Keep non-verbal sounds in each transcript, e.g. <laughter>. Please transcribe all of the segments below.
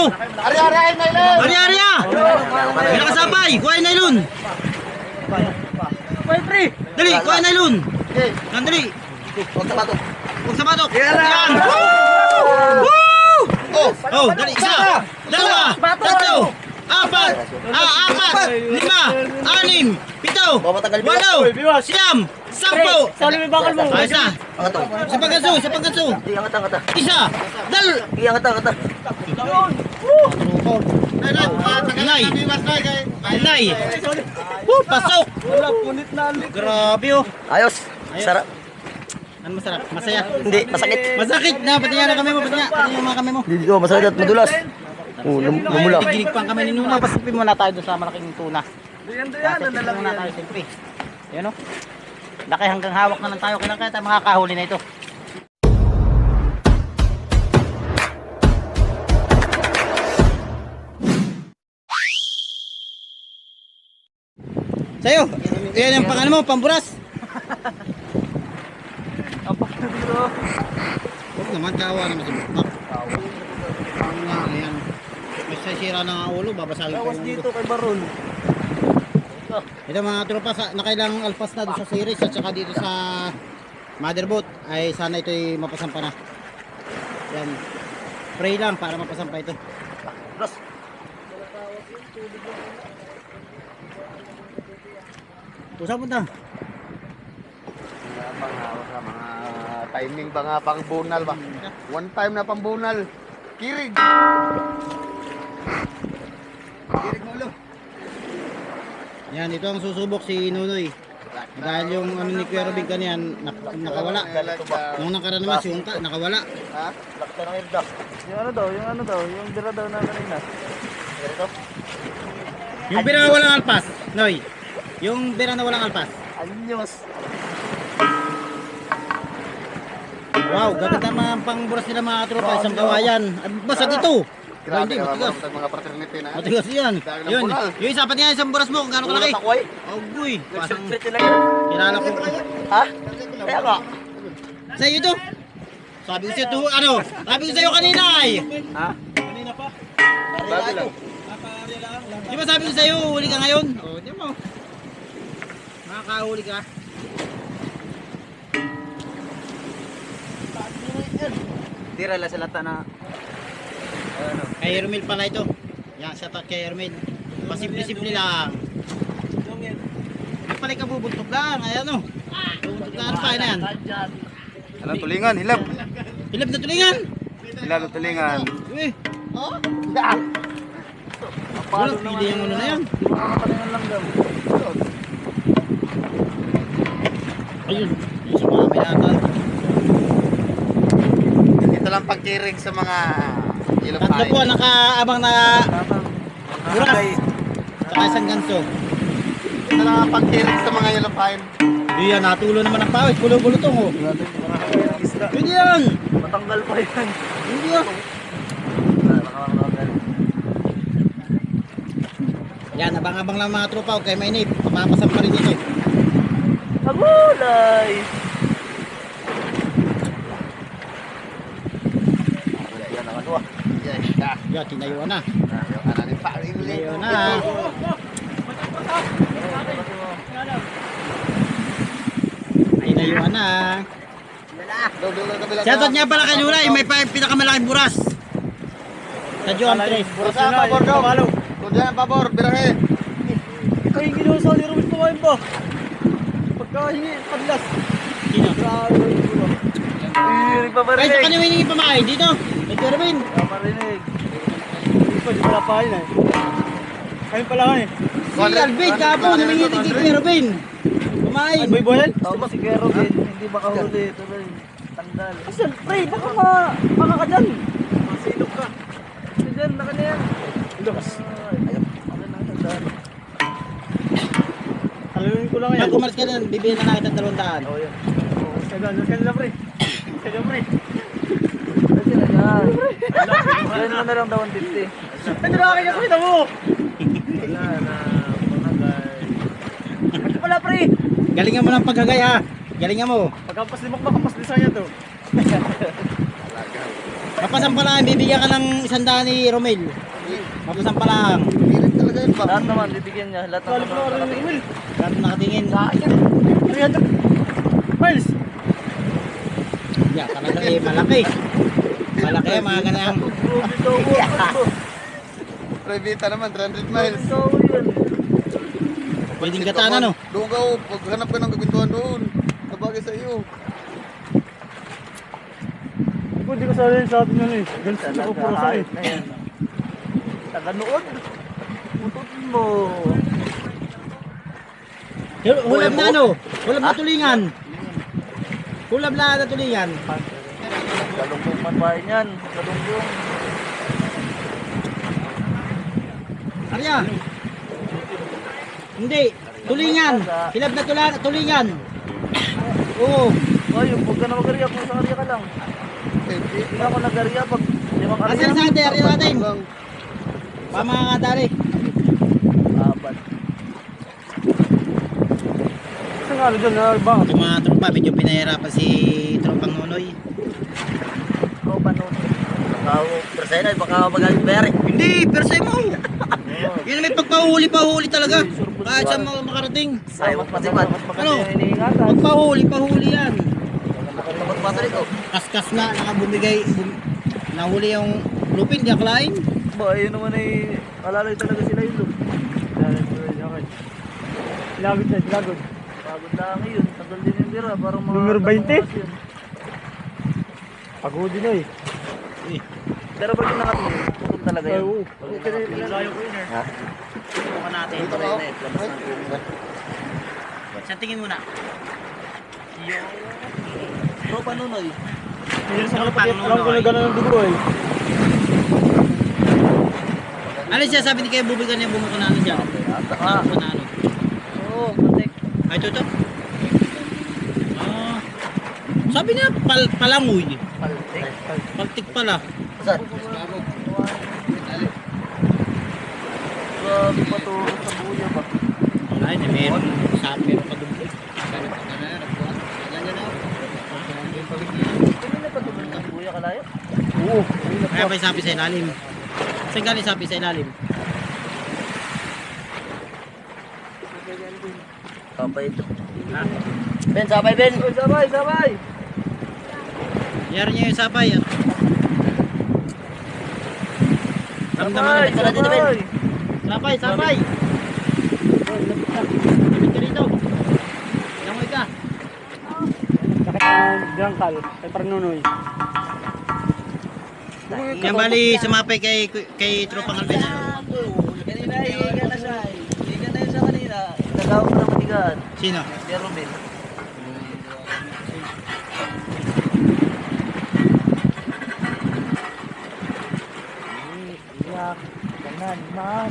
Ano? Ari, ari, ari, nailon! Ari, ari ah! May nakasabay! Kuha nylon! May pre! Dali, kuha nylon! Okay. Nandali! Huwag sa bato. Huwag sa batok! Yan na! Woo! Oh! Oh, dali, isa! Dalawa! Tatlo! Apat! Ah, apat! Lima! Anim! Pito! Walo! Siyam! Sampo! Sali may bakal mo. Ayos na! Angat to. Sa pagkaso! Sa pagkaso! Angat, ah. Isa! Dal! Di, angat, angat. Ah. Nay! Nay! Woo! Pasok! Wala, punit na. Grabe oh! Ayos. Sarap. Ano masarap? Masaya? Hindi, masakit. Masakit na! Pati nga na kami mo! Pati nga! Pati yung mga kami mo! Dito, masakit at madulas. Oh, lum lumula. Giginig pa ang kami ni Nuna. Pasipin muna tayo doon sa malaking tuna. Diyan, diyan, Pasipin muna tayo siyempre. Yan o. Laki hanggang hawak na lang tayo. Kailan kaya tayo makakahuli na ito. Sa'yo, yan yung pang ano mo, pamburas. Huwag naman, kawa naman sa bukmak. Ano nga, ayan. Sasira na nga ulo, babasagin pa yung dito kay Baron. Ito mga tropa, sa, nakailang alpas na doon sa series at saka dito sa motherboat ay sana ito'y mapasampa na. Yan. Pray lang para mapasampa ito. Plus. Pusa mo na. mga mga timing ba nga pang bunal ba? One time na pang bunal. Kirig. Kirig mo ulo. Yan, ito ang susubok si Nunoy. Dahil yung ano ni Kuya Robin kanyan, nak nakawala. Nung nakaraan naman si Unta, nakawala. Ha? Lakta ng irda. Yung ano daw, yung ano daw, yung dira daw na kanina. Yung bira na walang alpas, Noy. Yung bira na walang alpas. Anyos. Wow, gaganda mga pangburas nila mga tropa, isang kawayan. Ay, Basag ito. Grabe hindi, ka matigas. mga mga fraternity na. Matigas yan. Yun, yung isa, pati nga isang buras mo, kung gaano kalaki. Takway. Oh, boy. Parang kilala ko. Ha? Kaya nga. Sa iyo ito. Sabi ko sa'yo, to, ano? Sabi ko sa'yo kanina ay. Ha? Bago lang. Di ba sabi ko sa'yo, huli ka ngayon? Oh. Makakahuli ka. Dira la sa lata na. Kay Hermel pala ito. Yan, shout out kay Hermel. Pasimple-simple lang. Hindi pala ka bubuntok lang. Ayan o. Bubuntok lang. Ano pa na yan? Alam tulingan, hilab. Hilab na tulingan. Hilab na tulingan. Pili yung ano na yan. Makapalingan lang daw. Ayun. Yung sa mga may ata. Ito lang pagkirig sa mga yellow Tatlo po nakaabang na buras. Saka isang ganso. Ito lang ang pagkirig sa mga yellow pie. Iyan, natulo naman ang pawis. Bulo-bulutong oh. Natin makakaya ng isda. Hindi yan. Matanggal pa yan. Hindi yan. Yan, abang-abang lang mga tropa. Huwag kayo mainip. Papapasan pa rin ito. Agulay! Yan ang ano ah. Yes, ah. Yan, tinayuan na. Yung ano ni paring Tinayuan na. Tinayuan na. Shoutout niya pala kay Lulay. May pinakamalaking buras. Sa Joan Tres. Puro sa pabor daw. Doon dyan, pabor, birahe. Ikaw yung ginawa sa ni Ruben kumain ba? Pagkahingi, padlas. Sino? Grabe gulo. Eh, Ay, sa nagpaparinig. kanya may pamahay. Dito. May Kerwin. Nagpaparinig. Hindi pa, di pala pahin eh. Ayun pala nga eh. Si Alvin, kapon. Humingi. Kumain. Boy boyan? Tama si Kero. Hindi makahuli. Tuloy. Tanggal. Isan, pre, baka ma... Baka ka dyan. Masilog ka. Ito dyan, naka na yan. Lukas. Ayaw. Ano na tandaan. Talawin ko lang yan. Pag kumalas ka na, bibili na nakita dalawang daan. Oo, yan. Oo, sige na, pre. Sige, pre. Sige na yan. Yan mo na lang daw 150. Ano na akin nakita mo? Wala na. Panagay. Ito pala, pre. Galingan mo ng paggagay ha. Galingan mo. Pagkampas limok makampas din sa'yo to. Mapasampalaan, bibigyan ka ng isang daan ni Romel. Mapasampalaan. Hirit talaga yun ba? Lahat naman, bibigyan niya. Lahat naman. Lahat nakatingin. Miles! Yeah, talaga eh, malaki. Malaki mga ganang. Privita naman, 300 miles. Pwedeng gataan ano? Doon ka, oh. paghanap ka ng gabintuan doon. Sabagay sa iyo. Pwede ko sa sa atin yun eh. Ganun sa ko Talaga, puro sa eh. na. Taga-nood. Mo. Hulab na ano? Hulab na tulingan. Hulab na na tulingan. Galunggong man ba yan? Galunggong. Arya. Hindi. Tulingan. Hilab na tulan, tulingan. Oo. Ay, huwag ka na mag-arya kung sa arya ka lang. Hindi na ako nag-arya pag limang arya. Asan sa atin? Arya natin. Lang. Pama Nga ano dyan, na ba? Ito mga tropa, medyo pinahirapan si tropang Nonoy. Ikaw pa noon. Baka persen ay baka magaling bere. Hindi, pero sa'yo mo. <laughs> Yan may pagpahuli, pahuli talaga. Kahit saan mo makarating. Ayaw magpasipat. Ano? Pagpahuli, pahuli yan. Ito. Kaskas na, nakabumigay. Bum, nahuli yung lupin, di akalain. Ba, ayun naman ay alalay talaga sila yun. Okay. Ilagod na, ilagod. Pagod lang yun. Tagal din yung bira. Parang mga Numero 20? tatlong yun. Pagod din eh. Pero pag yung nakatingin, tutok talaga yun. oo. Pag yung nakatingin. Ha? Subukan natin. Ito na yun eh. Labas ng bunga. Sa tingin muna. Tropa nunoy. Hindi sa kalapit. Alam ko na gano'n ang dugo eh. Ano siya sabi ni kayo bubigyan niya bumuko na ano. Bumuko na ano? Oo. Ay, ito ito. Ah. Sabi niya pal palangoy. Paltik. Paltik pala. Saan? Grabe pa to sa buya ba? Ay, na meron. Sa meron pa doon. Kaya pa yung sapi sa ilalim. Saan galing sapi sa ilalim? Kapay ito. Ha? Ben, sabay Ben. sabay, sabay. Yari niya yung sabay. ah. Ramdaman Sabay, natin tara dito Ben. Sabay, sabay. Lapit ka rito. Langoy ka. Sakit ang drangkal. Ay parang nunoy. Yan bali sumapay kay kay Tropang Alvin. Kanina, hihiga na siya. Hihiga na yun siya kanina. Nagawa ko matigaan. Sino? Si Ruben. Iyak, kanan, man.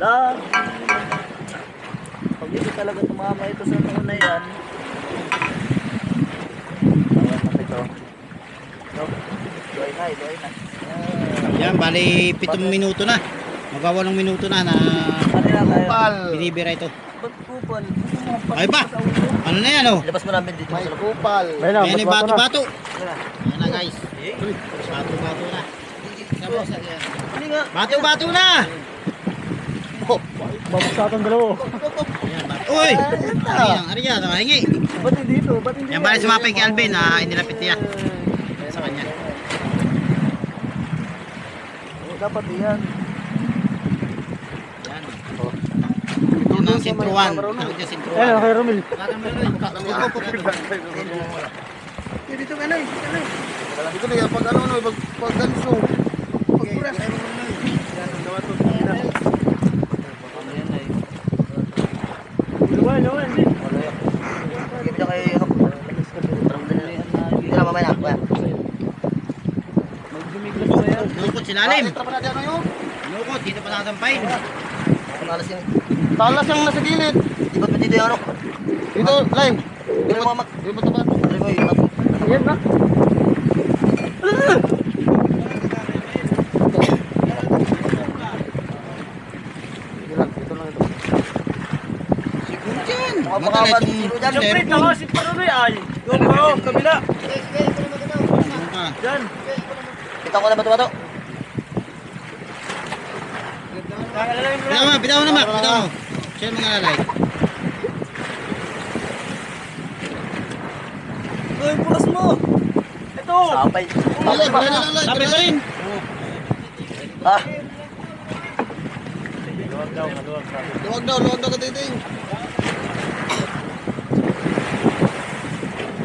Love. Pag hindi talaga tumama ito sa taon na yan. Doy na, doy na. Yan bali 7 minuto na. Magwawalong minuto na na. Kupal. binibira ito. Ba't kupal? Ay ba? Ano na yan oh? Ilabas mo namin dito. May kupal. Ayun na, Ayan yung bato na. bato-bato. Ayan na guys. Bato-bato na. Bato-bato na! Babasatan dalawa. Uy! Ari yan, ari yan. Nakahingi. Ba't dito? Ba't hindi Yan bali sumapay kay Alvin na inilapit niya sa kanya. Dapat yan. Yan. Yan ang sintruan. Tawag niya sintruan. Ayun, kay Romil. Dito ka na eh. Dito na yan. Pag ano, ano, pag, pag ganso. Pag kuras. Ano? Luwan, luwan. Na yun. Parang dali. Hindi na mamaya na. Kuya. Magdumiglas na yan. Lukot si Lalim. Bakit pa natin Lukot, dito pa nakasampayin. Panalas yan. Talas yung nasa gilid. Di ba't dito yung ano? Dito, lime. Hindi mo mamat. Dito ba tapat? Hindi mo yung mamat. Yan ba? Dito lang, dito lang ito. Siguro dyan. Baka Madala baka itong sino dyan? styrofoam. si Paronoy ay. Kabila. Ah. Diyan. Kita ko na bato-bato. Bitaw mo, bitaw mo na, Mac. Bitaw mo. Siya yung mga lalay. Uy, pulas mo. Ito. Sapay. Na lang. Sabi pa rin. Ah, Luwag daw, maluwag sabi. Luwag daw, luwag daw ka titing.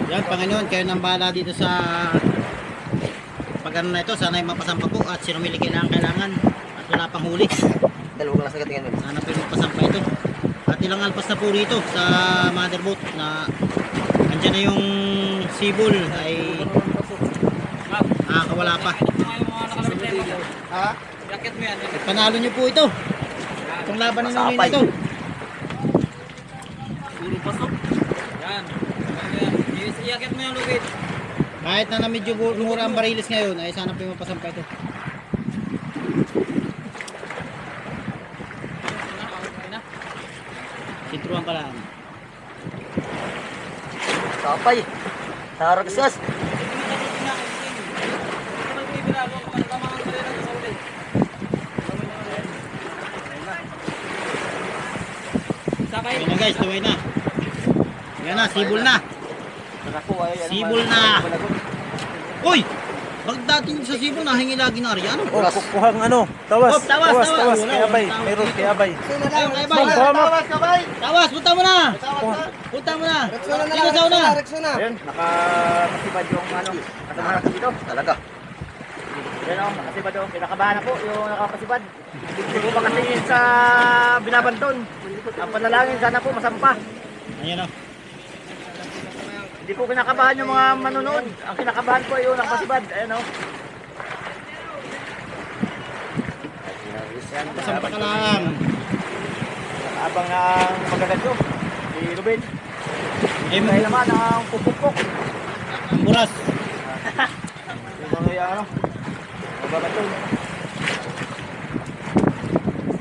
Yan, Panginoon, kayo nang bahala dito sa pag ano na ito, sana ay mapasampa po at sino mili kailangan kailangan at wala pang huli. Dalawa ko lang sa gatingan mo. Sana po yung mapasampa ito. At ilang alpas na po rito sa motherboat na andyan na yung sibol ay nakakawala pa. Ha? Panalo nyo po ito. Itong laban ni Nonin Masapay. ito. Puro pasok. Yan. Iakit mo yung lubid. Kahit na na medyo mura ang barilis ngayon, ay sana po yung mapasampa ito. Sintruan ka lang. Sapay. Saragsas. Ayan na guys, tuloy na. Yan na, sibol na. Sibol na. Uy! Bakit dati sa sibol nahingi lagi ng Ariano? Oh, kukuhang ano? Tawas. Oh, tawas, tawas. tawas. Wala, Kay wala, Abay. tawas. Meron kay Abay. Ayun, kay Bay. Mo. Tawas, punta mo na. Punta mo na. Dito sa una. Ayun, nakasipad yung ano, kasama ko dito. Talaga. Yan o, nakasipad o. Kinakabahan ako yung nakakasipad. Hindi ko makatingin sa binabanton. Ang panalangin sana po masampa. Ayan o. Hindi po kinakabahan yung mga manonood. Ang kinakabahan po yung nakasipad. Ayan o. Pasampa ka lang. Abang na ang magaganto. Si Ruben. Ay, Dahil naman ang pupukpok. ang buras. Yung mga ano. Magaganto.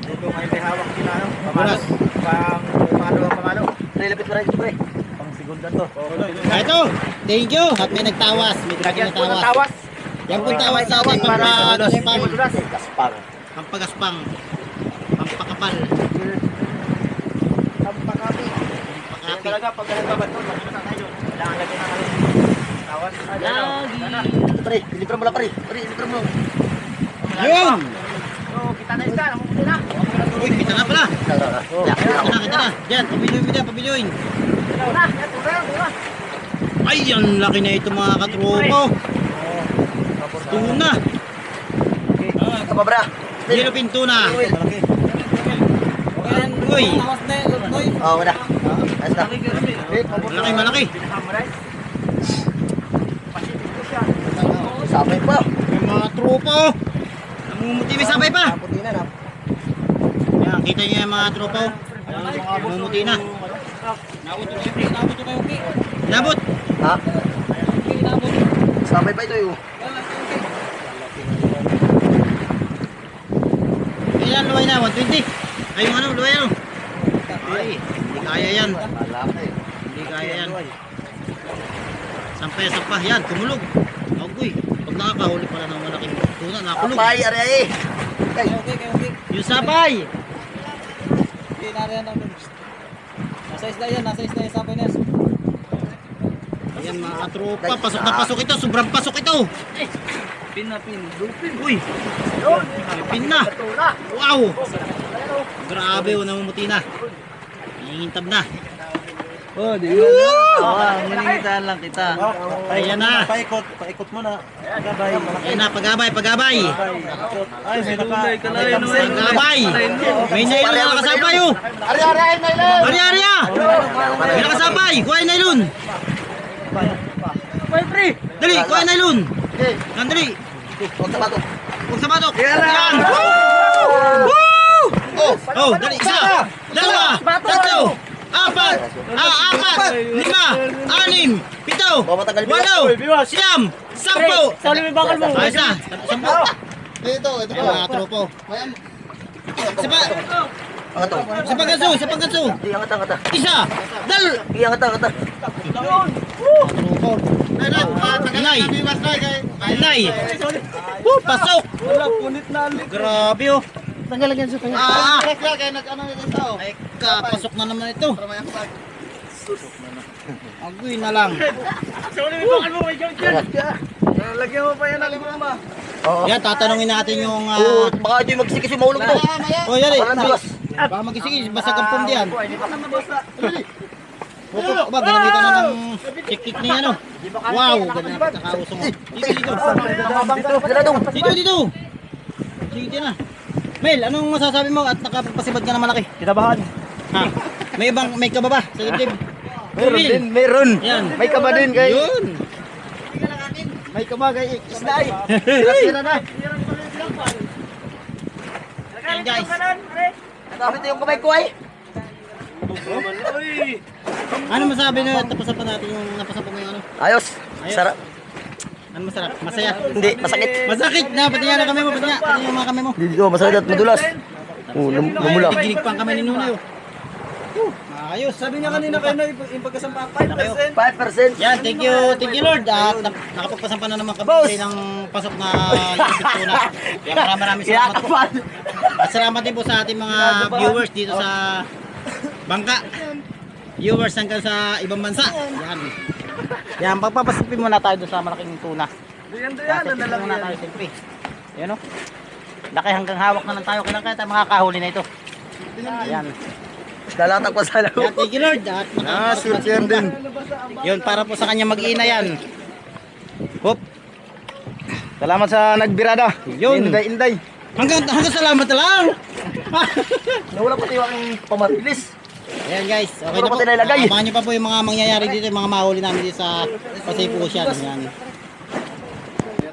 Dito ngayon may hawak sila ano. Pamalo. Buras. Pang pamalo ang pamalo. Relapit mo rin ito, pre. Segunda to. Ito, thank you. At may nagtawas. May Lagyan po ng nagtawas. tawas. Yan po tawas sa ating para pampagaspang. madulas. Kaspang. Pampagaspang. Pampakapal. Pampakapi. Yan Pampakapi. talaga pag nagbabanto, makikita tayo. Kailangan lagyan ng ano. Tawas. Lagi. Sana. Pre, ilibra mo lang, pre. Pre, ilibra mo. Yun! So, kita na isda. Namuputi na. Uy, kita na pala. Oh, Kita na, kita na. Diyan, pabilioy mo dyan, pabilioy. Ay, ang laki na ito mga katropo. Tuna. Ito pa, bra. Yellowfin tuna. Uy, Oh, wala. Ayos na. malaki, malaki. Siya. Sapay pa. May mga tropo. Namumuti, may sabay pa. Yan, kita niyo yung mga tropo. Namumuti na. Nabot. Ha? Sapay pa ito, yun. Ilan luway na? 120. Ay, yung ano, luway ano? Ay, hindi kaya yan. Malaki. Hindi kaya yan. Sampay, sampah. Yan, kumulog. Agoy. Pag nakakahuli pala ng malaking tuna, nakulog. Sapay, ari, ay. Ay, Yung sapay! Nasa isda yan, nasa isda yung sapay na yan. Ayan mga katropa, pasok na pasok ito. Sobrang pasok ito. Pin na pin. Uy, Yun. pin na. Wow! Grabe, oh, namumuti na. Nangingintab na. Oh, di ba? Oo, maningitaan lang kita. Ayan na. Paikot, paikot mo na. Gabay. Ayan na, pagabay, pagabay. Ay, may naka... Pagabay. May nailon na nakasapay, oh. Ari, ari, ari, Nailon! Ari, ari, ah. May nakasapay. Kuha yung nailon. May pre! Dali, kuha yung nailon. Okay. Yan, dali. huwag sa bato. Huwag sa batok. Yan. Woo! Woo! Oh! Oh, dali, isa, dalawa, tatlo, apat, ah, apat, lima, anim, pito, walo, siyam, sampo. Sali mo yung bakal mo. Ayos na, sampo. Ito, ito Ayan, pa. mga tropo. Isa pa, Angat ganso, isa pang ganso. Di, angat. Isa, dal. Di, angat. Tropo. Inay. Inay. Pasok. Wala, punit na. Grabe oh. Tanggalan yan sa kanya. Ah, Kaya nag-ano nito sa ay kapasok na naman ito. Agoy na lang. <laughs> Lagyan mo pa yan ng guma. Yan, tatanungin natin yung... Oo, ah, baka di magsikis yung mahulog to. oh, yan eh. Parang dulas. Baka magising, basag ang pundi yan. Pupo, ba, ginamitan na ng tiktik niya, ano? Wow, ganyan ang pagkakausong mo. Dito, dito. Dito, dong. Dito, dito. Sige na. Mel, anong masasabi mo at nakapagpasibad ka na malaki? Kinabahan. Ha? May ibang, may ka ba sa dibdib? Meron Mel, din, meron. Yan. May kaba din kay. Yun. May kaba kay isda ay. Tira na. Yan guys. Nakapit yung kamay ko ay. Ano masabi na tapasan pa natin yung napasan mo yung ano? Ayos. Ayos. Sarap. Ano masarap? Masaya. Hindi, masakit. Masakit na, pati yan ang kami mo, pati yan, pati yung mga kami mo. Dito, masakit at madulas. Oh, lum lumula. Giginig pa ang kami ni Nunoy. oh. Ayos. Sabi niya kanina kayo na yung pagkasampa 5%. 5%. Yan, thank you, thank you Lord. At nak- nakapagpasampa na naman kami ng pasok na tuna. Yan, maraming maraming salamat po. At salamat din po sa ating mga viewers dito sa Bangka. Viewers hanggang sa ibang bansa. Yan. Yan, pagpapasipin muna tayo doon sa malaking tuna. Diyan diyan na lang muna yan. tayo siyempre. Yan o. Laki hanggang hawak na lang tayo. Kailan kaya tayo makakahuli na ito. Yan. Lalatag pa sa loob. thank you Lord. At Ah, sure yan din. Yun, para po sa kanya mag-iina yan. Hop. Salamat sa nagbirada. Yun. Inday, inday. Hanggang, hanggang salamat lang. Nawala pati yung pamatilis. Ayan guys, okay Puro na po. ko. Abangan nyo pa po yung mga mangyayari dito, yung mga mahuli namin dito sa Pasay Ocean. Yan.